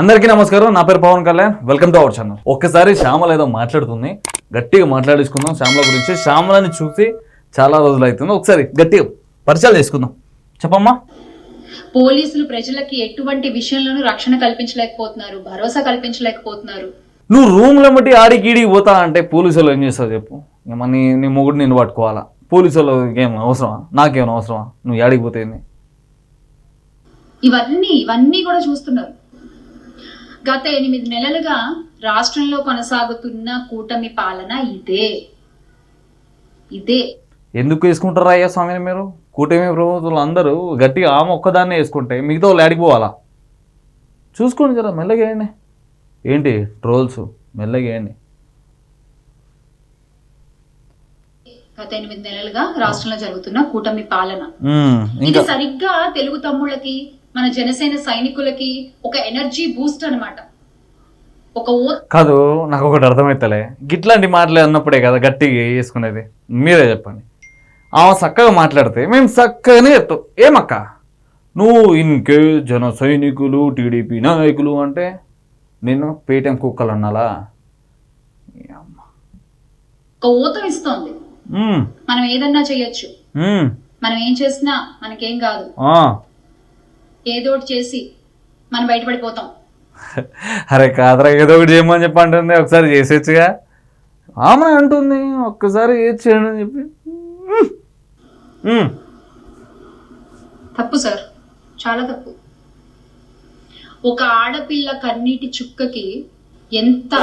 అందరికీ నమస్కారం. నా పేరు Pavan Kalyan. Welcome to our channel ఒక్కసారి శ్యామల ఏదో మాట్లాడుతుంది. గట్టిగా మాట్లాడేసుకుందాం శ్యామల గురించి. శ్యామలని చూసి చాలా రోజులు అవుతుంది. ఒకసారి గట్టిగా పరిచయాలు చేసుకుందాం. చెప్పమ్మా. పోలీసులు ప్రజలకి ఎటువంటి విషయంలోనూ రక్షణ కల్పించలేకపోతున్నారు. భరోసా కల్పించలేకపోతున్నారు. నువ్వు రూమ్లో బట్టి ఆడికి ఈడికి పోతా అంటే పోలీసులు ఏం చేస్తావు చెప్పు. ఏమన్నా నీ నీ మొగుడు నేను పట్టుకోవాలా? పోలీసులు ఏం అవసరమా? నాకేమైనా అవసరమా? నువ్వు ఆడికి పోతే ఏంది? ఇవన్నీ ఇవన్నీ కూడా చూస్తున్నారు. గత ఎనిమిది నెలలుగా రాష్ట్రంలో కొనసాగుతున్న కూటమి పాలన ఇదే. ఇదే. ఎందుకు వేసుకుంటారా అయ్యా స్వామిని మీరు? కూటమి ప్రభుత్వాలు అందరూ గట్టిగా ఆమె ఒక్కదాన్నే వేసుకుంటే మిగతా వాళ్ళు ఆడికి పోవాలా? చూసుకోండి జరా మెల్లగా వేయండి. ఏంటి ట్రోల్స్? మెల్లగా వేయండి. గత ఎనిమిది నెలలుగా రాష్ట్రంలో జరుగుతున్న కూటమి పాలన. ఇది ఇంకా సరిగ్గా తెలుగు తమ్ముళ్ళకి మన జనసేన సైనికులకి ఒక ఎనర్జీ బూస్ట్ అన్నమాట. ఒక కాదు నాకు ఒకటి అర్థమవుతలే గిట్లాంటి మాటలు అన్నప్పుడే కదా గట్టిగా వేసుకునేది. మీరే చెప్పండి. ఆమె చక్కగా మాట్లాడితే మేము చక్కగానే చెప్తాం. ఏమక్క? నువ్వు ఇంకే జన సైనికులు టీడీపీ నాయకులు అంటే నేను పేటీఎం కుక్కలు అన్నాలా ఊతం ఇస్తోంది. మనం ఏదన్నా చేయొచ్చు. మనం ఏం చేసినా మనకేం కాదు. ఏదో ఒకటి చేసి మనం బయటపడిపోతాం. అరే కాదరా ఏదో ఒకటి చేయమని చెప్పి అంటుంది ఒకసారి చేసేచ్చుగా. ఆమె అంటుంది ఒక్కసారి ఏది చేయండి అని చెప్పి. తప్పు సార్ చాలా తప్పు. ఒక ఆడపిల్ల కన్నీటి చుక్కకి ఎంత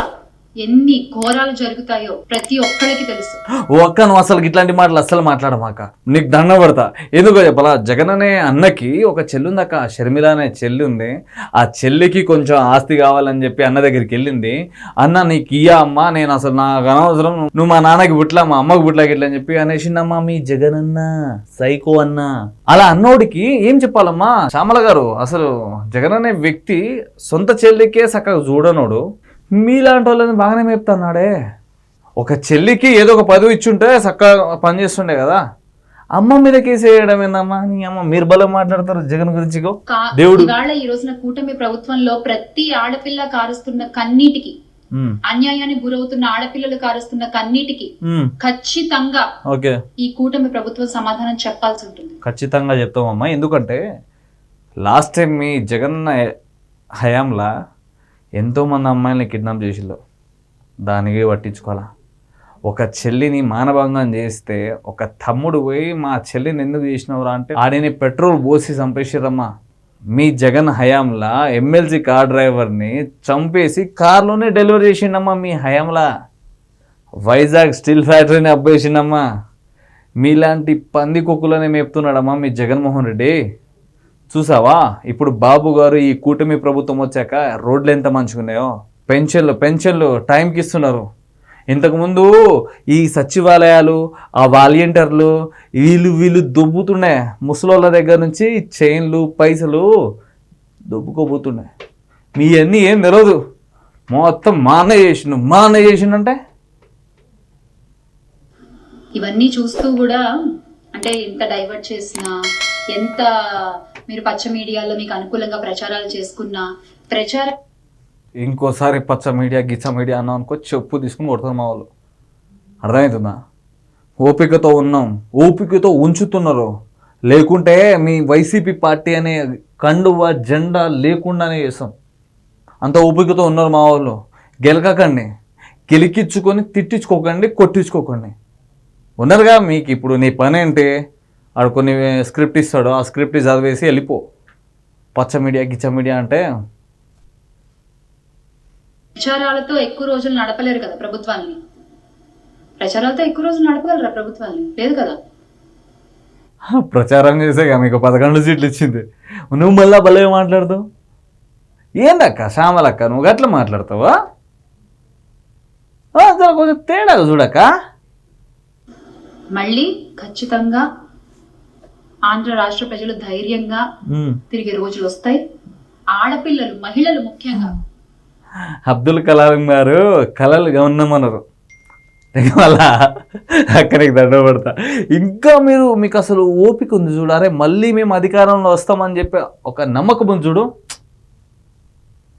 ఎన్ని ఘోరాలు జరుగుతాయో ప్రతి ఒక్కరికి తెలుసు. ఓ నువ్వు అసలు ఇట్లాంటి మాటలు అస్సలు మాట్లాడమాక. నీకు దండ పడతా. ఎందుకో చెప్పాలా? జగన్ అనే అన్నకి ఒక చెల్లి ఉంది అక్క షర్మిల అనే చెల్లి ఉంది ఆ చెల్లికి కొంచెం ఆస్తి కావాలని చెప్పి అన్న దగ్గరికి వెళ్ళింది. అన్న నీకు ఇయ్యా అమ్మ నేను అసలు నాకు అనవసరం. నువ్వు మా నాన్నకి బుట్లా మా అమ్మకి బుట్లా గిట్లా అని చెప్పి అనేసిందమ్మా మీ జగన్ అన్న సైకో అన్న. అలా అన్నోడికి ఏం చెప్పాలమ్మా? శ్యామల గారు అసలు జగన్ అనే వ్యక్తి సొంత చెల్లికే చక్కగా చూడనోడు. మీలాంటి వాళ్ళని బాగానే మేపుతున్నాడే. ఒక చెల్లికి ఏదో ఒక పదవి ఇచ్చుంటే చక్కగా పని చేస్తుండే కదా. అమ్మ మీద కేసు వేయడం ఏందమ్మా? నీ అమ్మ మీరు బలం మాట్లాడతారు జగన్ గురించి దేవుడు. ఈ రోజున కూటమి ప్రభుత్వంలో ప్రతి ఆడపిల్ల కారుస్తున్న కన్నీటికి అన్యాయానికి గురవుతున్న ఆడపిల్లలు కారుస్తున్న కన్నీటికి ఖచ్చితంగా ఓకే. ఈ కూటమి ప్రభుత్వం సమాధానం చెప్పాల్సి ఉంటుంది. ఖచ్చితంగా చెప్తామమ్మా. ఎందుకంటే లాస్ట్ టైం మీ జగన్ హయాంలా ఎంతోమంది అమ్మాయిల్ని కిడ్నాప్ చేసిళ్ళు దానికి పట్టించుకోవాలా? ఒక చెల్లిని మానభంగం చేస్తే ఒక తమ్ముడు పోయి మా చెల్లిని ఎందుకు చేసినవరా? అంటే ఆడిని పెట్రోల్ పోసి చంపేసిరమ్మా మీ జగన్ హయాంలా ఎమ్మెల్సీ కార్ డ్రైవర్ని చంపేసి కార్లోనే డెలివరీ చేసిండమ్మా మీ హయాంలా. వైజాగ్ స్టీల్ ఫ్యాక్టరీని అబ్బేసిండమ్మా మీలాంటి పంది కుక్కులనే మేపుతున్నాడమ్మా మీ జగన్మోహన్ రెడ్డి. చూసావా? ఇప్పుడు బాబు గారు ఈ కూటమి ప్రభుత్వం వచ్చాక రోడ్లు ఎంత మంచుకున్నాయో పెన్షన్లు పెన్షన్లు టైంకి ఇస్తున్నారు. ఇంతకుముందు ఈ సచివాలయాలు ఆ వాలంటీర్లు వీళ్ళు వీళ్ళు దొబ్బుతున్నాయి. ముసలోళ్ళ దగ్గర నుంచి చైన్లు పైసలు దొబ్బుకోబోతున్నాయి. మీ అన్నీ ఏం తెలియదు మొత్తం మా చేసిండు. మా చేసిండంటే? ఇవన్నీ చూస్తూ కూడా అంటే ఎంత డైవర్ట్ చేసినా ఎంత మీరు పచ్చ మీడియాలో మీకు అనుకూలంగా ప్రచారాలు చేసుకున్నా ప్రచార ఇంకోసారి పచ్చ మీడియా గిచ్చ మీడియా అన్నాం అనుకో చెప్పు తీసుకుని కొడతారు మా వాళ్ళు. అర్థమవుతుందా ఓపికతో ఉన్నాం. ఓపికతో ఉంచుతున్నారు. లేకుంటే మీ వైసీపీ పార్టీ అనే కండువ జెండా లేకుండానే చేస్తాం అంత ఓపికతో ఉన్నారు మా వాళ్ళు. గెలకకండి. గెలికించుకొని తిట్టించుకోకండి కొట్టించుకోకండి. ఉన్నారుగా మీకు ఇప్పుడు నీ పని ఏంటి ఆడు కొన్ని స్క్రిప్ట్ ఇస్తాడు. ఆ స్క్రిప్ట్ చదివేసి వెళ్ళిపో. పచ్చ మీడియా గిచ్చ మీడియా అంటే ప్రచారాలతో ఎక్కువ రోజులు నడపలేరు కదా ప్రభుత్వాన్ని. ప్రచారాలతో ఎక్కువ రోజులు నడపగలరా ప్రభుత్వాన్ని? లేదు కదా? ప్రచారం చేసేగా మీకు పదకొండు సీట్లు ఇచ్చింది. నువ్వు మళ్ళా భలే మాట్లాడుతావు. ఏందక్క శ్యామలక్క నువ్వు గట్ల మాట్లాడతావా? కొంచెం తేడా చూడక్క. మళ్ళీ ఖచ్చితంగా ఆంధ్ర రాష్ట్ర ప్రజలు ధైర్యంగా తిరిగే రోజులు వస్తాయి. ఆడపిల్లలు మహిళలు ముఖ్యంగా. అబ్దుల్ కలాం గారు కళలు గమనమన్నారు వాళ్ళ అక్కడికి దండ పడతా. ఇంకా మీరు మీకు అసలు ఓపిక ఉంది చూడు అరే మళ్ళీ మేము అధికారంలో వస్తామని చెప్పి ఒక నమ్మకం ఉంది చూడు.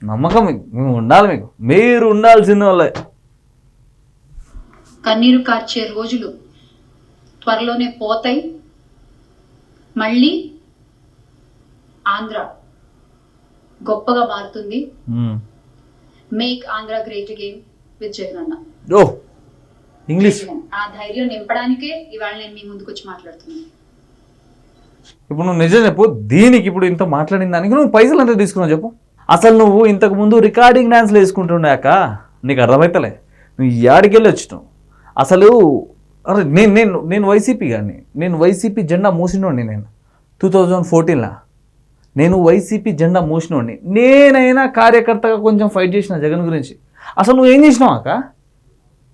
నమ్మకం మీకు మేము ఉండాలి మీకు. మీరు ఉండాల్సిన వాళ్ళే. కన్నీరు కార్చే రోజులు త్వరలోనే పోతాయి. మళ్ళీ ఆంధ్ర గొప్పగా మారుతుంది. Make Andhra great again with Jagan oh English ఆ ధైర్యం నింపడానికే ఇవాళ నేను మీ ముందుకు వచ్చి మాట్లాడుతున్నాను. ఇప్పుడు నువ్వు నిజం చెప్పు దీనికి ఇప్పుడు ఇంత మాట్లాడిన దానికి నువ్వు పైసలు ఎంత తీసుకున్నావు చెప్పు. అసలు నువ్వు ఇంతకు ముందు రికార్డింగ్ డ్యాన్స్లు వేసుకుంటుండాక నీకు అర్థమవుతలే నువ్వు యాడికెళ్ళి వచ్చినావు. అసలు అరే నేను నేను నేను వైసీపీ కానీ నేను వైసీపీ జెండా మూసినోడిని నేను. టూ థౌజండ్ ఫోర్టీన్లా నేను వైసీపీ జెండా మూసినోడిని. నేనైనా కార్యకర్తగా కొంచెం ఫైట్ చేసిన జగన్ గురించి. అసలు నువ్వు ఏం చేసినావు అక్క?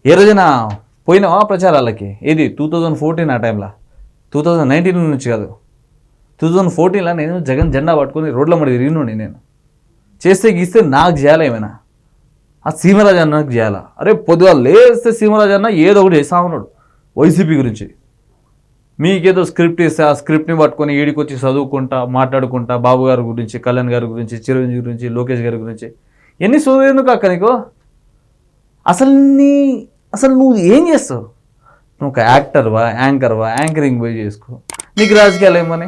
ఏ రోజైనా పోయినావా ప్రచారాలకి? ఏది టూ థౌజండ్ ఫోర్టీన్ ఆ టైంలో టూ థౌజండ్ నైన్టీన్ నుంచి కాదు. టూ థౌజండ్ ఫోర్టీన్లో నేను జగన్ జెండా పట్టుకొని రోడ్ల మడి తిరిగినోడి నేను. చేస్తే గీస్తే నాకు చేయాలి ఏమైనా? ఆ సీమరాజు అన్నకు చేయాలా? అరే పొద్దుగా లేస్తే సీమరాజు అన్న ఏదో ఒకటి చేస్తా ఉన్నాడు. వైసీపీ గురించి. మీకేదో స్క్రిప్ట్ ఇస్తే ఆ స్క్రిప్ట్ని పట్టుకొని ఈడికొచ్చి చదువుకుంటా మాట్లాడుకుంటా బాబు గారి గురించి కళ్యాణ్ గారి గురించి చిరంజీవి గురించి లోకేష్ గారి గురించి. ఎన్ని సోది అక్క నీకు? అసలు నీ అసలు నువ్వు ఏం చేస్తావు? నువ్వు ఒక యాక్టర్వా యాంకర్వా? యాంకరింగ్ పోయి చేసుకో. నీకు రాజకీయాలు ఏమని